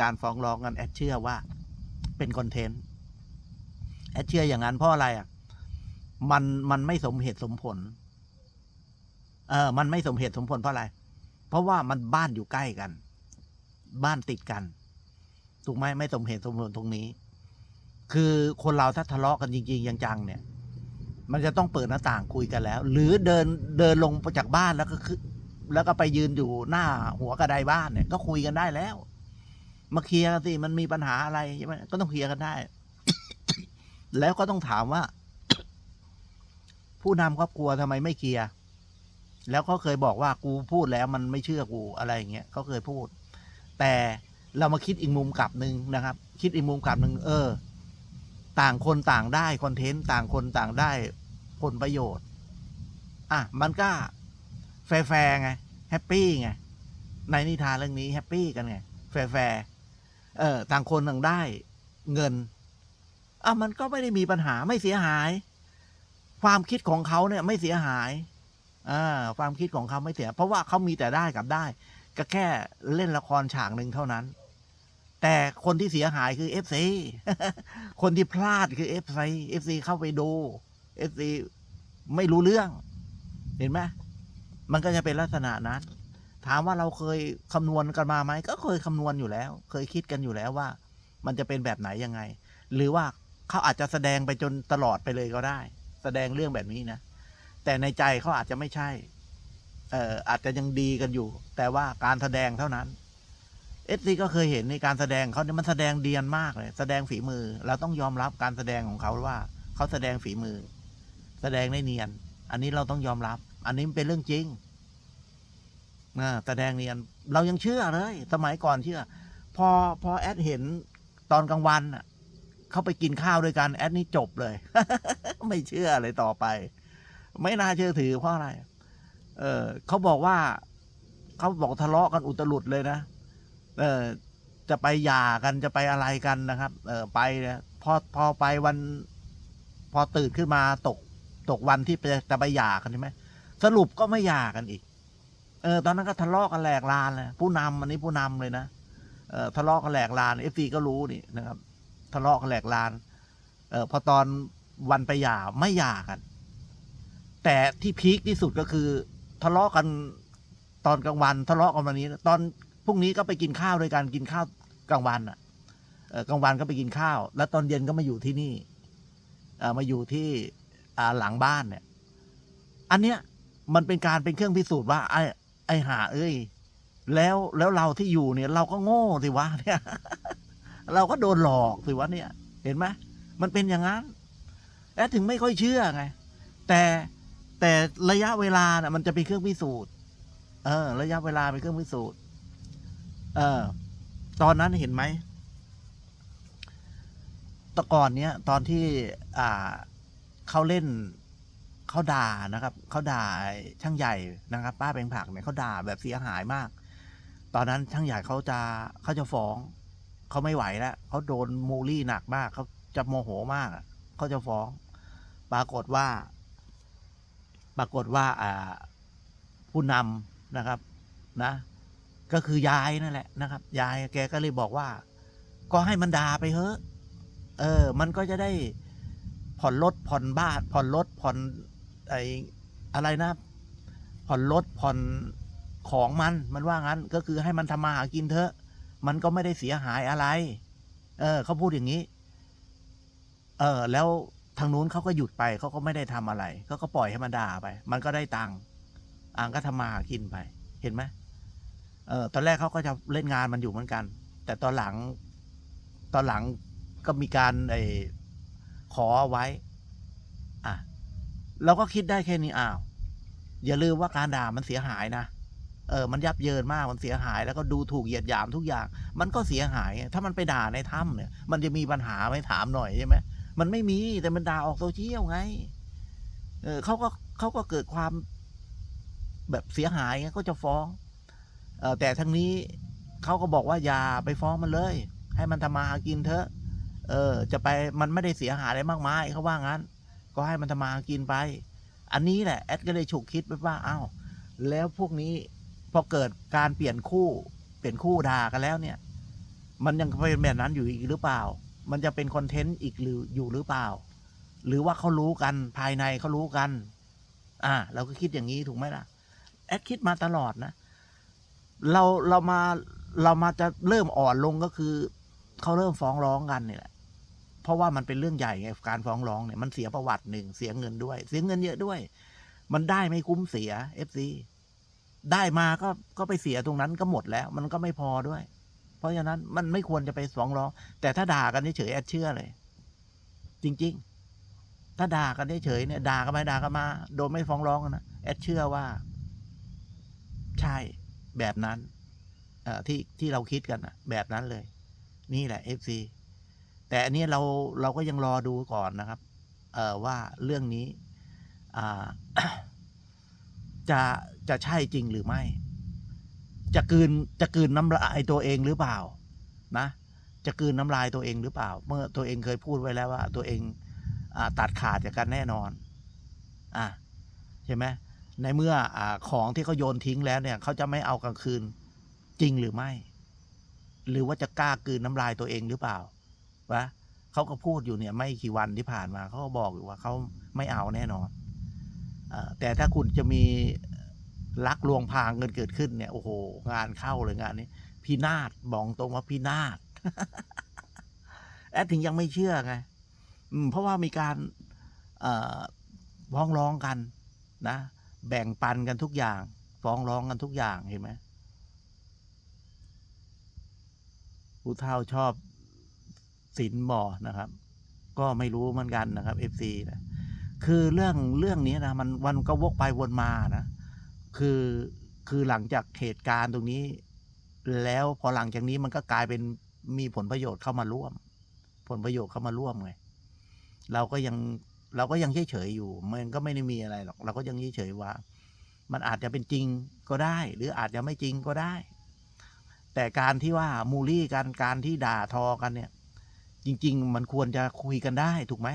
การฟ้องร้องกันแอดเชื่อว่าเป็นคอนเทนต์แอดเชื่ออย่างนั้นเพราะอะไรอะ มันมันไม่สมเหตุสมผล เออ มันไม่สมเหตุสมผลเพราะอะไร เพราะว่ามันบ้านอยู่ใกล้กัน บ้านติดกัน ถูกไหมไม่สมเหตุสมผลตรงนี้ คือคนเราถ้าทะเลาะกันจริงๆจังๆเนี่ย มันจะต้องเปิดหน้าต่างคุยกันแล้ว หรือเดินเดินลงจากบ้านแล้วก็คือแล้วก็ไปยืนอยู่หน้าหัวกระไดบ้านเนี่ย ก็คุยกันได้แล้ว มาเคลียร์กันสิมันมีปัญหาอะไรใช่ไหมก็ต้องเคลียร์กันได้ แล้วก็ต้องถามว่า ผู้นำครอบครัวทำไมไม่เคลียร์แล้วเขาเคยบอกว่ากูพูดแล้วมันไม่เชื่อกูอะไรอย่างเงี้ยเขาเคยพูด แต่เรามาคิดอีกมุมกลับหนึ่งนะครับ คิดอีกมุมกลับหนึ่งเออ ต่างคนต่างได้คอนเทนต์ต่างคนต่างได้ผลประโยชน์ อะ มันก็ แฟร์ไง แฮปปี้ไง ในนิทานเรื่องนี้แฮปปี้กันไง แฟร์ เออต่างคนต่างได้เงินอะมันก็ไม่ได้มีปัญหาไม่เสียหาย ความคิดของเขาเนี่ยไม่เสียหายอ่าความคิดของเขาไม่เสีย เพราะว่าเขามีแต่ได้กับได้ ก็แค่เล่นละครฉากหนึ่งเท่านั้น แต่คนที่เสียหายคือเอฟซีคนที่พลาดคือเอฟซีเอฟซีเข้าไปดูเอฟซีไม่รู้เรื่อง เห็นไหมมันก็จะเป็นลักษณะนั้น ถามว่าเราเคยคำนวณกันมาไหมก็เคยคำนวณอยู่แล้ว เคยคิดกันอยู่แล้วว่า มันจะเป็นแบบไหนยังไง หรือว่าเขาอาจจะแสดงไปจนตลอดไปเลยก็ได้ แสดงเรื่องแบบนี้นะ แต่ในใจเขาอาจจะไม่ใช่ เอ่ออาจจะยังดีกันอยู่ แต่ว่าการแสดงเท่านั้นเอสซีก็เคยเห็นในการแสดงเขาเนี่ยมันแสดงเดียนมากเลย แสดงฝีมือ เราต้องยอมรับการแสดงของเขาว่าเขาแสดงฝีมือ แสดงได้เนียน อันนี้เราต้องยอมรับ อันนี้เป็นเรื่องจริง นะแสดงเนียนเรายังเชื่อเลย สมัยก่อนเชื่อ พอพอแอดเห็นตอนกลางวันอะ เขาไปกินข้าวด้วยกันแอดนี่จบเลย ไม่เชื่อเลยต่อไป ไม่น่าเชื่อถือเพราะอะไร เออเขาบอกว่าเขาบอกทะเลาะกันอุตลุดเลยนะเออจะไปหย่ากันจะไปอะไรกันนะครับ เออไปนี่ยพอพอไปวัน พอตื่นขึ้นมาตก ตกวันที่จะจะไปหย่ากันใช่ไหมสรุปก็ไม่หย่ากันอีก เออตอนนั้นก็ทะเลาะกันแหลกลานเลยผู้นำอันนี้ผู้นำเลยนะเออทะเลาะกันแหลกลานเอฟซีก็รู้นี่นะครับ ทะเลาะกันแหลกลาน เออพอตอนวันไปหย่าไม่หย่ากัน แต่ที่พีคที่สุดก็คือ ทะเลาะกันตอนกลางวันทะเลาะกันวันนี้ ตอนพรุ่งนี้ก็ไปกินข้าวด้วยกันกินข้าวกลางวันอะเออกลางวันก็ไปกินข้าว แล้วตอนเย็นก็มาอยู่ที่นี่เออมาอยู่ที่อ่าหลังบ้านเนี่ย อันเนี้ยมันเป็นการเป็นเครื่องพิสูจน์ว่าไอ้ ไอ้หาเอ้ย แล้วแล้วเราที่อยู่เนี่ย เราก็โง่สิวะเนี่ย เราก็โดนหลอกสิวะเนี่ย เห็นไหมมันเป็นอย่างนั้นแอดถึงไม่ค่อยเชื่อไง แต่แต่ระยะเวลาน่ะ มันจะเป็นเครื่องพิสูจน์ เออ ระยะเวลาเป็นเครื่องพิสูจน์ เออ ตอนนั้นเห็นไหมตะก่อนเนี้ยตอนที่ อ่าเขาเล่น เขาด่านะครับเขาด่าช่างใหญ่นะครับ ป้าแปลงผักเนี่ยเขาด่าแบบเสียหายมาก ตอนนั้นช่างใหญ่เขาจะเขาจะฟ้องเขาไม่ไหวแล้วเขาโดนมูลี่หนักมากเขาจะโมโหมากเขาจะฟ้อง ปรากฏว่า ปรากฏว่าอ่าผู้นำนะครับนะ ก็คือยายนั่นแหละนะครับ ยายแกก็เลยบอกว่า ก็ให้มันด่าไปเถอะเออ มันก็จะได้ผ่อนรถผ่อนบ้านผ่อนรถผ่อน ไออะไรนะ ผ่อนรถผ่อนของมันมันว่างั้นก็คือให้มันทำมาหากินเถอะ มันก็ไม่ได้เสียหายอะไร เออเขาพูดอย่างนี้ เออ แล้วทางนู้นเขาก็หยุดไปเขาก็ไม่ได้ทำอะไรเขาก็ปล่อยให้มันด่าไป มันก็ได้ตังค์อ่างก็ทำมาหากินไป เห็นไหมเออตอนแรกเขาก็จะเล่นงานมันอยู่เหมือนกัน แต่ตอนหลัง ตอนหลังก็มีการไอขอไว้ เราก็คิดได้แค่นี้อ้าว อย่าลืมว่าการด่ามันเสียหายนะเออ มันยับเยินมาก มันเสียหาย แล้วก็ดูถูกเหยียดหยามทุกอย่าง มันก็เสียหาย ถ้ามันไปด่าในถ้ำเนี่ย มันจะมีปัญหาไหมถามหน่อยใช่ไหมมันไม่มี แต่มันด่าออกโซเชียลไง เออเขาก็เขาก็เกิดความแบบเสียหายไงก็จะฟ้อง เออแต่ทั้งนี้เขาก็บอกว่าอย่าไปฟ้องมันเลย ให้มันทำมาหากินเถอะ เออ จะไป มันไม่ได้เสียหายอะไรมากมายเขาว่างั้น ก็ให้มันทำมาหากินไป อันนี้แหละแอดก็เลยฉุกคิดไปว่าอ้าวแล้วพวกนี้พอเกิดการเปลี่ยนคู่ เปลี่ยนคู่ด่ากันแล้วเนี่ย มันยังเป็นแบบนั้นอยู่อีกหรือเปล่า มันจะเป็นคอนเทนต์อีกหรืออยู่หรือเปล่า หรือว่าเขารู้กันภายในเขารู้กัน อ่า เราก็คิดอย่างนี้ถูกไหมล่ะ แอดคิดมาตลอดนะ เราเรามาเรามาจะเริ่มอ่อนลงก็คือเขาเริ่มฟ้องร้องกันนี่แหละ เพราะว่ามันเป็นเรื่องใหญ่ไงการฟ้องร้องเนี่ยมันเสียประวัติหนึ่งเสียเงินด้วย เสียเงินเยอะด้วย มันได้ไม่คุ้มเสียเอฟซีได้มาก็ก็ไปเสียตรงนั้นก็หมดแล้ว มันก็ไม่พอด้วย เพราะฉะนั้นมันไม่ควรจะไปฟ้องร้อง แต่ถ้าด่ากันเฉยแอดเชื่อเลย จริง ๆ ถ้าด่ากันเฉยเนี่ยด่ากันไปด่ากันมา โดยไม่ฟ้องร้องนะแอดเชื่อว่า ใช่แบบนั้นที่ที่เราคิดกันนะแบบนั้นเลย นี่แหละ FC แต่อันนี้เราเราก็ยังรอดูก่อนนะครับ เออว่าเรื่องนี้จะจะใช่จริงหรือไม่ จะกืนจะกืนน้ำลายตัวเองหรือเปล่า นะ จะกืนน้ำลายตัวเองหรือเปล่า เมื่อตัวเองเคยพูดไว้แล้วว่า ตัวเองอตัดขาดจากกันแน่นอน อะใช่ไหมในเมื่ออของที่เขาโยนทิ้งแล้วเนี่ยเขาจะไม่เอากลางคืนจริงหรือไม่ หรือว่าจะกล้ากืนน้ำลายตัวเองหรือเปล่า วะเขาก็พูดอยู่เนี่ยไม่กี่วันที่ผ่านมาเขาก็บอกอยู่ว่าเขาไม่เอาแน่นอนอแต่ถ้าคุณจะมีลักลวงพางเงินเกิดขึ้นเนี่ยโอ้โห งานเข้าเลยงานนี้พินาศบอกตรงว่าพินาศแอดถึงยังไม่เชื่อไงอเพราะว่ามีการฟ้องร้องกันนะ แบ่งปันกันทุกอย่าง ฟ้องร้องกันทุกอย่างเห็นไหมผู้เฒ่าชอบ สินบ่อนะครับ ก็ไม่รู้เหมือนกันนะครับ FC นะคือเรื่องเรื่องนี้นะมันวันก็วกไปวนมานะคือคือหลังจากเหตุการณ์ตรงนี้ แล้วพอหลังจากนี้มันก็กลายเป็นมีผลประโยชน์เข้ามาร่วม ผลประโยชน์เข้ามาร่วมไงเราก็ยังเราก็ยังเฉยเฉยอยู่ มันก็ไม่ได้มีอะไรหรอก เราก็ยังเฉยเฉยว่า มันอาจจะเป็นจริงก็ได้ หรืออาจจะไม่จริงก็ได้ แต่การที่ว่ามูลี่กันการที่ด่าทอกันเนี่ย จริง ๆ มันควรจะคุยกันได้ถูกไหม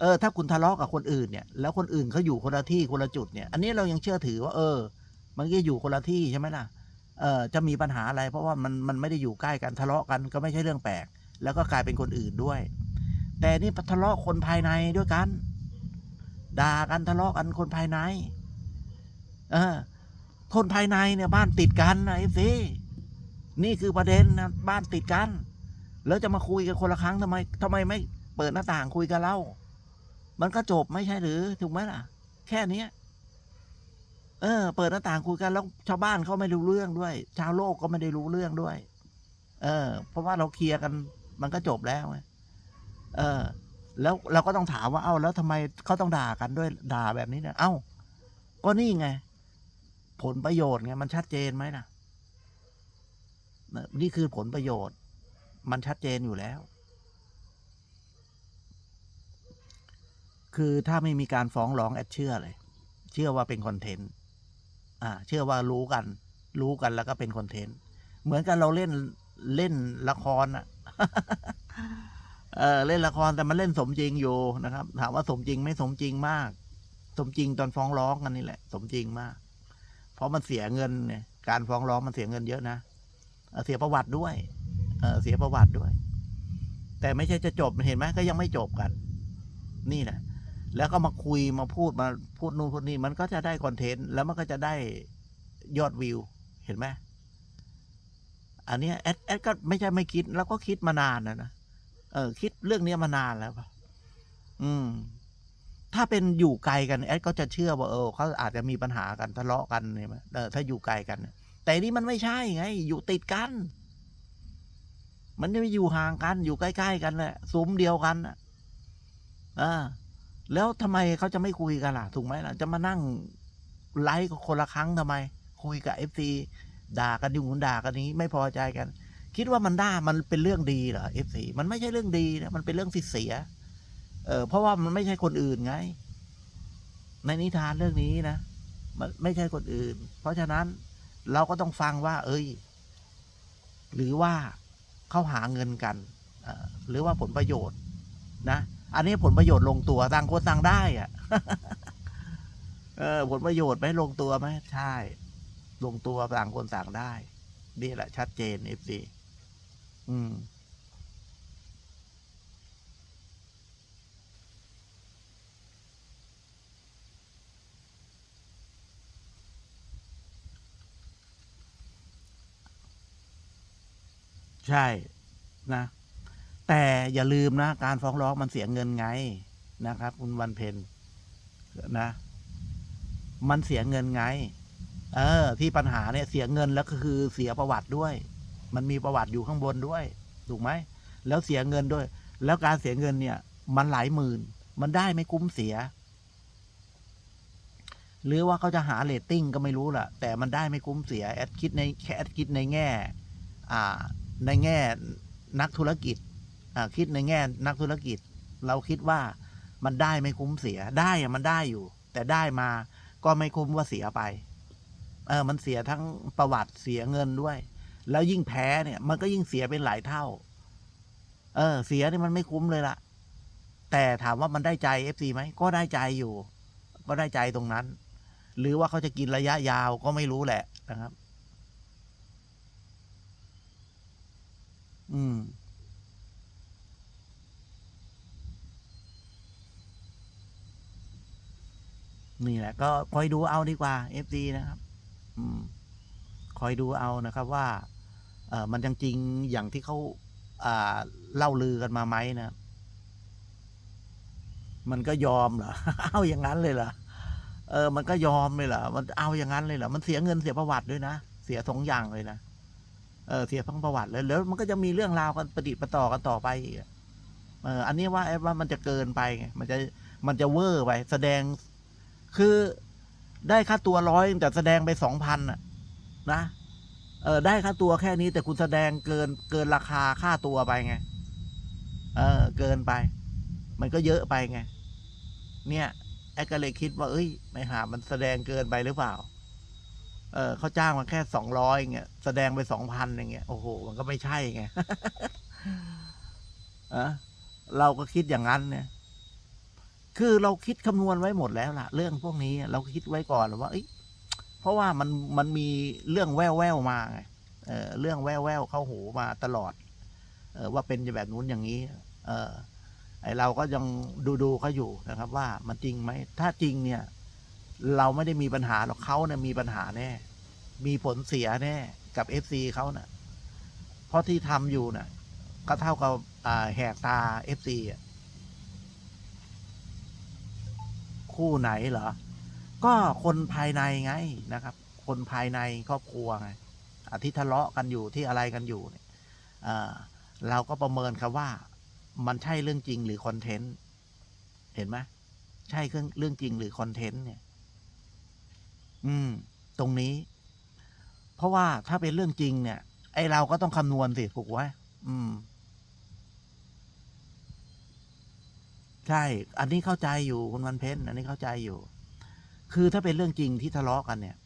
เออถ้าคุณทะเลาะกับคนอื่นเนี่ย แล้วคนอื่นเขาอยู่คนละที่คนละจุดเนี่ย อันนี้เรายังเชื่อถือว่า เออ มันก็อยู่คนละที่ใช่ไหมล่ะเออจะมีปัญหาอะไร เพราะว่ามันมันไม่ได้อยู่ใกล้กันทะเลาะกันก็ไม่ใช่เรื่องแปลก แล้วก็กลายเป็นคนอื่นด้วย แต่นี่ทะเลาะคนภายในด้วยกันด่ากันทะเลาะกันคนภายใน เออ คนภายในเนี่ยบ้านติดกันนะเอฟซีนี่คือประเด็นนะบ้านติดกัน แล้วจะมาคุยกันคนละครั้งทำไมทำไมไม่เปิดหน้าต่างคุยกันเล่า มันก็จบไม่ใช่หรือ ถูกไหมล่ะ แค่เนี้ยเออ เปิดหน้าต่างคุยกันแล้วชาวบ้านเขาไม่รู้เรื่องด้วย ชาวโลกก็ไม่ได้รู้เรื่องด้วย เออ เพราะว่าเราเคลียร์กัน มันก็จบแล้วไงเออ แล้วเราก็ต้องถามว่า เอ้า แล้วทำไมเขาต้องด่ากันด้วยด่าแบบนี้เนี่ยเอ้า ก็นี่ไง ผลประโยชน์ไงมันชัดเจนไหมล่ะ นี่คือผลประโยชน์ มันชัดเจนอยู่แล้ว คือถ้าไม่มีการฟ้องร้องแอดเชื่อเลย เชื่อว่าเป็นคอนเทนต์อ่า เชื่อว่ารู้กัน รู้กันแล้วก็เป็นคอนเทนต์ เหมือนกันเราเล่นเล่นละครอะเออเล่นละครแต่มันเล่นสมจริงอยู่นะครับ ถามว่าสมจริงไม่สมจริงมาก สมจริงตอนฟ้องร้องกันนี่แหละ สมจริงมาก เพราะมันเสียเงินเนี่ยการฟ้องร้องมันเสียเงินเยอะนะเเสียประวัติด้วย เสียประวัติด้วย แต่ไม่ใช่จะจบเห็นไหมก็ยังไม่จบกัน นี่แหละ แล้วก็มาคุยมาพูดมาพูดนู่นพูดนี่มันก็จะได้คอนเทนต์แล้วมันก็จะได้ยอดวิว เห็นไหมอันนี้แอดแอดก็ไม่ใช่ไม่คิด แล้วก็คิดมานานนะนะเออ คิดเรื่องนี้มานานแล้วอืม ถ้าเป็นอยู่ไกลกันแอดก็จะเชื่อว่าเออเขาอาจจะมีปัญหากันทะเลาะกันเนี่ยถ้าอยู่ไกลกันแต่นี่มันไม่ใช่ไง อยู่ติดกัน มันจะไม่อยู่ห่างกันอยู่ใกล้ ๆ กันแหละซุ้มเดียวกันอะอ่าแล้วทำไมเขาจะไม่คุยกันล่ะ ถูกไหมล่ะ จะมานั่งไลฟ์คนละครั้งทำไม คุยกับเอฟซีด่ากันอยู่ด่ากันนี้ไม่พอใจกัน คิดว่ามันด่ามันเป็นเรื่องดีเหรอเอฟซีมันไม่ใช่เรื่องดีนะมันเป็นเรื่องที่เสียเออเพราะว่ามันไม่ใช่คนอื่นไง ในนิทานเรื่องนี้นะมันไม่ใช่คนอื่น เพราะฉะนั้นเราก็ต้องฟังว่า เอ้ย หรือว่า เขาหาเงินกัน หรือว่าผลประโยชน์นะ อันนี้ผลประโยชน์ลงตัวต่างคนต่างได้อะเออ ผลประโยชน์ไหมลงตัวไหมใช่ ลงตัวต่างคนต่างได้ นี่แหละชัดเจนเอฟซีอืม ใช่นะ แต่อย่าลืมนะ การฟ้องร้องมันเสียเงินไงนะครับ คุณวันเพ็ญนะ มันเสียเงินไง เออ ที่ปัญหาเนี่ยเสียเงินแล้วก็คือเสียประวัติด้วย มันมีประวัติอยู่ข้างบนด้วย ถูกไหม แล้วเสียเงินด้วย แล้วการเสียเงินเนี่ย มันหลายหมื่น มันได้ไม่คุ้มเสีย หรือว่าเขาจะหาเรตติ้งก็ไม่รู้ล่ะ แต่มันได้ไม่คุ้มเสีย แอดคิดในแค่แอดคิดในแง่ อ่า ในแง่นักธุรกิจคิดในแง่นักธุรกิจ เราคิดว่ามันได้ไม่คุ้มเสียได้อะมันได้อยู่ แต่ได้มาก็ไม่คุ้มว่าเสียไป เออ มันเสียทั้งประวัติเสียเงินด้วย แล้วยิ่งแพ้เนี่ย มันก็ยิ่งเสียเป็นหลายเท่า เออ เสียนี่มันไม่คุ้มเลยล่ะ แต่ถามว่ามันได้ใจเอฟซีไหมก็ได้ใจอยู่ ก็ได้ใจตรงนั้น หรือว่าเขาจะกินระยะยาวก็ไม่รู้แหละนะครับ อืม นี่แหละ ก็คอยดูเอาดีกว่า FD นะครับ อืม คอยดูเอานะครับว่า เออมันยังจริงอย่างที่เขาอ่าเล่าลือกันมาไหมนะมันก็ยอมเหรอ เอาอย่างนั้นเลยเหรอ เออ มันก็ยอมเลยเหรอ มันเอาอย่างนั้นเลยเหรอ มันเสียเงินเสียประวัติด้วยนะ เสียสองอย่างเลยนะ เออเสียทั้งประวัติเลยแล้วมันก็จะมีเรื่องราวกันประดิษฐ์ประต่อกันต่อไปอีกอะเอออันนี้ว่าแอบว่ามันจะเกินไปไงมันจะมันจะเวอร์ไป แสดงคือได้ค่าตัวร้อยแต่แสดงไปสองพันอะนะเออได้ค่าตัวแค่นี้แต่คุณแสดงเกินเกินราคาค่าตัวไปไง เออ เกินไป มันก็เยอะไปไง เนี่ยไอ้ก็เลยคิดว่า เอ้ย ไม่หามันแสดงเกินไปหรือเปล่า เออเขาจ้างมาแค่สองร้อยเงี้ยแสดงไปสองพันอย่างเงี้ยโอ้โห มันก็ไม่ใช่ไงอะเราก็คิดอย่างนั้นเนี่ย คือเราคิดคำนวณไว้หมดแล้วล่ะ เรื่องพวกนี้เราคิดไว้ก่อนว่าเอ้ยเพราะว่ามันมันมีเรื่องแววแววมาไงเออเรื่องแววแววเข้าหูมาตลอด เออว่าเป็นแบบนู้นอย่างนี้ เออไอเราก็ยังดูดูเขาอยู่นะครับ ว่ามันจริงไหมถ้าจริงเนี่ย เราไม่ได้มีปัญหาหรอกเขาเนี่ยมีปัญหาแน่ มีผลเสียแน่ กับเอฟซีเขานะ่ะ เพราะที่ทำอยู่น่ะ ก็เท่ากับแหกตาเอฟซีอะคู่ไหนเหรอ ก็คนภายในไงนะครับ คนภายในครอบครัวไงอะที่ทะเลาะกันอยู่ที่อะไรกันอยู่เนี่ยเราก็ประเมินครับว่ามันใช่เรื่องจริงหรือคอนเทนต์ เห็นไหมใช่เรื่องเรื่องจริงหรือคอนเทนต์เนี่ย อืม ตรงนี้ เพราะว่าถ้าเป็นเรื่องจริงเนี่ย ไอเราก็ต้องคำนวณสิถูกไหมอืม ใช่ อันนี้เข้าใจอยู่คุณวันเพ็ญอันนี้เข้าใจอยู่ คือถ้าเป็นเรื่องจริงที่ทะเลาะกันเนี่ย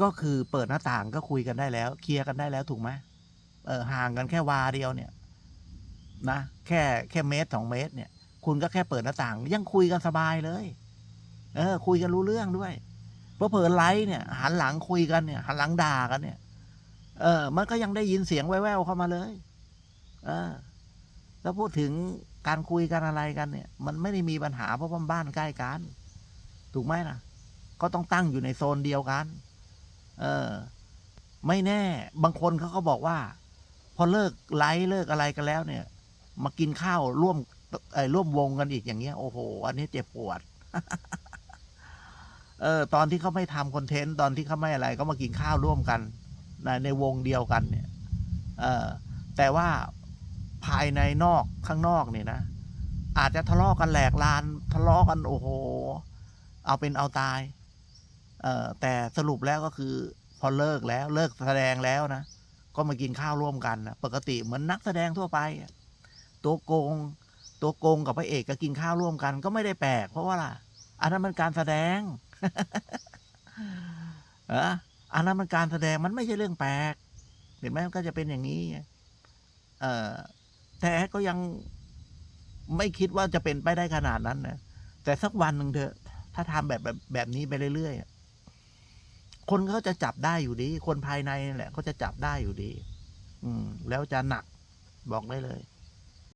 ก็คือเปิดหน้าต่างก็คุยกันได้แล้ว เคลียร์กันได้แล้วถูกไหมเออห่างกันแค่วาเดียวเนี่ย นะแค่แค่เมตรสองเมตร เนี่ย คุณก็แค่เปิดหน้าต่าง ยังคุยกันสบายเลย เออ คุยกันรู้เรื่องด้วย เพราะเผลอไลฟ์เนี่ย หันหลังคุยกันเนี่ย หันหลังด่ากันเนี่ย เออ มันก็ยังได้ยินเสียงแว่วๆเข้ามาเลย เออ แล้วพูดถึงการคุยกันอะไรกันเนี่ย มันไม่ได้มีปัญหาเพราะว่าบ้านใกล้กัน ถูกไหมนะก็ต้องตั้งอยู่ในโซนเดียวกัน เออ ไม่แน่ บางคนเขาก็บอกว่า พอเลิกไลฟ์เลิกอะไรกันแล้วเนี่ย มากินข้าวร่วมไอ้ร่วมวงกันอีกอย่างเงี้ย โอ้โห อันนี้เจ็บปวด เออตอนที่เขาไม่ทำคอนเทนต์ตอนที่เขาไม่อะไรก็มากินข้าวร่วมกันในในวงเดียวกันเนี่ยเออแต่ว่าภายในนอกข้างนอกเนี่ยนะ อาจจะทะเลาะกันแหลกลานทะเลาะกันโอ้โห เอาเป็นเอาตายเออแต่สรุปแล้วก็คือ พอเลิกแล้วเลิกแสดงแล้วนะ ก็มากินข้าวร่วมกันนะปกติเหมือนนักแสดงทั่วไป ตัวโกง ตัวโกงกับพระเอกก็กินข้าวร่วมกัน ก็ไม่ได้แปลกเพราะว่าล่ะอันนั้นมันการแสดง อออันนั้นมันการแสดงมันไม่ใช่เรื่องแปลก เห็นไหมมันก็จะเป็นอย่างนี้ เออแต่ก็ยังไม่คิดว่าจะเป็นไปได้ขนาดนั้นนะแต่สักวันหนึ่งเถอะ ถ้าทำแบบแบบแบบนี้ไปเรื่อยๆคนเขาจะจับได้อยู่ดี คนภายในนั่แหละเขาจะจับได้อยู่ดีออืม แล้วจะหนักบอกได้เลย